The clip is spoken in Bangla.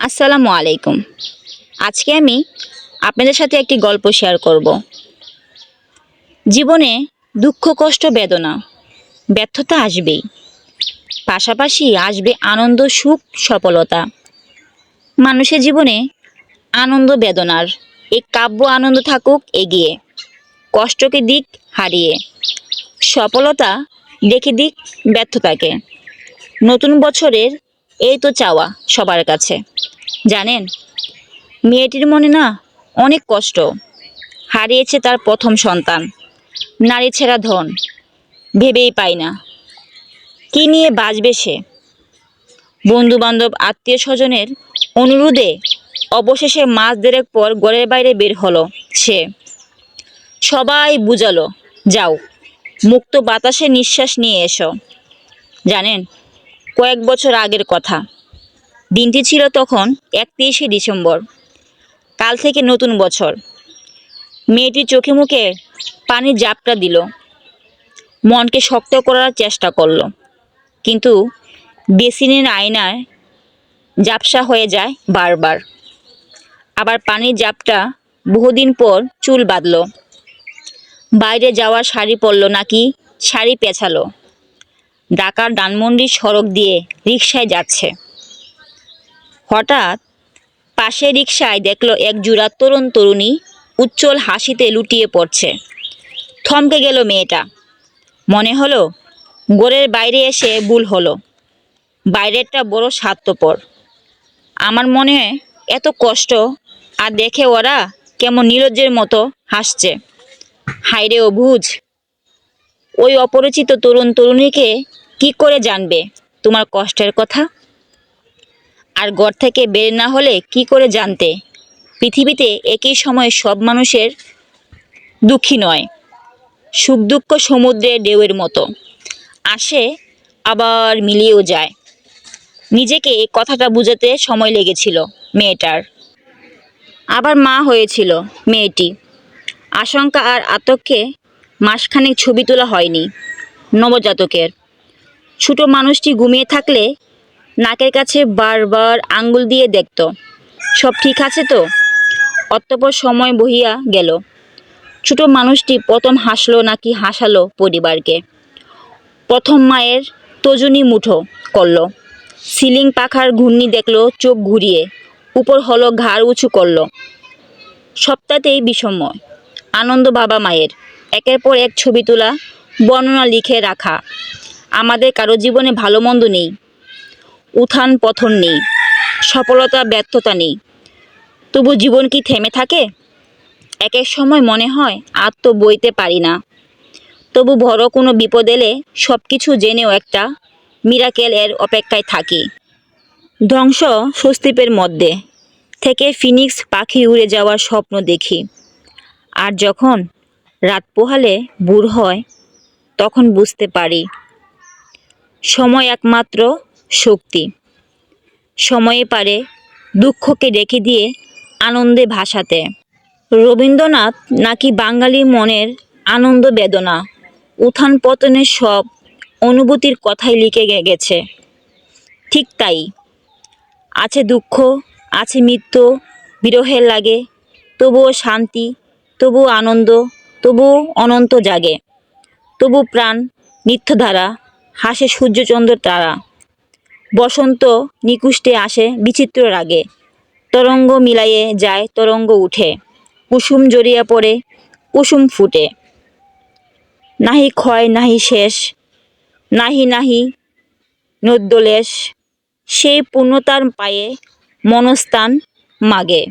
আসসালামু আলাইকুম। আজকে আমি আপনাদের সাথে একটি গল্প শেয়ার করব। জীবনে দুঃখ, কষ্ট, বেদনা, ব্যর্থতা আসবেই। পাশাপাশি আসবে আনন্দ, সুখ, সফলতা। মানুষের জীবনে আনন্দ, বেদনার এই কাব্য আনন্দ থাকুক, এগিয়ে। কষ্টকে দিক হারিয়ে। সফলতা দেখে দিক ব্যর্থতাকে। নতুন বছরের এই তো চাওয়া সবার কাছে। জানেন? মেয়েটির মনে না অনেক কষ্ট। হারিয়েছে তার প্রথম সন্তান। নারী ছেঁড়া ধন। ভেবেই পায় না। কি নিয়ে বাঁচবে সে? বন্ধু বান্ধব আত্মীয় স্বজনের অনুরোধে অবশেষে মাস দেড়েক পর ঘরের বাইরে বের হলো সে। সবাই বুঝালো, যাও, মুক্ত বাতাসে নিঃশ্বাস নিয়ে এসো। জানেন? কয়েক বছর আগের কথা। দিনটি ছিল তখন একত্রিশে ডিসেম্বর। কাল থেকে নতুন বছর। মেয়েটি চোখে মুখে পানির জাপটা দিল। মনকে শক্ত করার চেষ্টা করল। কিন্তু বেসিনের আয়নায় জাপসা হয়ে যায় বারবার। আবার পানির জাপটা বহুদিন পর চুল বাঁধলো। বাইরে যাওয়ার শাড়ি পরলো নাকি শাড়ি পেছালো ঢাকার ডানমন্ডি সড়ক দিয়ে রিকশায় যাচ্ছে। হঠাৎ পাশে রিকশায় দেখল এক জোড়া তরুণ তরুণী উজ্জ্বল হাসিতে লুটিয়ে পড়ছে। থমকে গেল মেয়েটা। মনে হলো গোরের বাইরে এসে ভুল হলো। বাইরেরটা বড় স্বার্থপর। আমার মনে এত কষ্ট, আর দেখে ওরা কেমন নীরজের মতো হাসছে। হাইরে অবুঝ ওই অপরিচিত তরুণ তরুণীকে কি করে জানবে তোমার কষ্টের কথা? আর ঘর থেকে বের না হলে কি করে জানতে? পৃথিবীতে একই সময়ে সব মানুষের দুঃখী নয়, সুখ দুঃখ সমুদ্রে ঢেউয়ের মতো। আসে, আবার মিলিয়েও যায়। নিজেকে এই কথাটা বুঝাতে সময় লেগেছিল মেয়েটার। আবার মা হয়েছিল মেয়েটি। আশঙ্কা আর আতঙ্কে মাসখানেক ছবি তোলা হয়নি নবজাতকের। ছোট মানুষটি ঘুমিয়ে থাকলে নাকের কাছে বারবার আঙ্গুল দিয়ে দেখত। সব ঠিক আছে তো? অতঃপর সময় বহিয়া গেল। ছোট মানুষটি প্রথম হাসলো নাকি হাসালো পরিবারকে। প্রথম মায়ের তজুনি মুঠো করল। সিলিং পাখার ঘূর্ণি দেখল, চোখ ঘুরিয়ে। উপর হলো ঘাড় উঁচু করল। সপ্তাহতেই বিষময় আনন্দ বাবা মায়ের। একের পর এক ছবি তোলা, বর্ণনা লিখে রাখা। আমাদের কারও জীবনে ভালো মন্দ নেই। উত্থান পথন নেই, সফলতা, ব্যর্থতা নেই। তবু জীবন কি থেমে থাকে? এক এক সময় মনে হয়, আর তো বইতে পারি না। তবু বড় কোনো বিপদ এলে সব কিছু জেনেও একটা মিরাকেল এর অপেক্ষায় থাকি। ধ্বংস স্বস্তিপের মধ্যে থেকে ফিনিক্স পাখি উড়ে যাওয়ার স্বপ্ন দেখি। আর যখন রাত পোহালে বুড় হয়, তখন বুঝতে পারি, সময় একমাত্র শক্তি। সময়ে পারে দুঃখকে রেখে দিয়ে আনন্দে ভাসাতে। রবীন্দ্রনাথ নাকি বাঙালি মনের আনন্দ বেদনা, উত্থান পতনের সব অনুভূতির কথাই লিখে গেছে। ঠিক তাই। আছে দুঃখ, আছে মৃত্যু, বিরহের লাগে, তবুও শান্তি, তবুও আনন্দ, তবুও অনন্ত জাগে। তবু প্রাণ, নিত্যধারা, হাসে সূর্যচন্দ্র তারা। বসন্ত নিকুষ্টে আসে বিচিত্র রাগে। তরঙ্গ মিলাইয়ে যায়, তরঙ্গ উঠে। কুসুম জড়িয়ে পড়ে, কুসুম ফুটে। নাহি ক্ষয়, নাহি শেষ, নাহি নাহি নদ্যলেশ সেই পূর্ণতার পায়ে মনস্থান মাগে।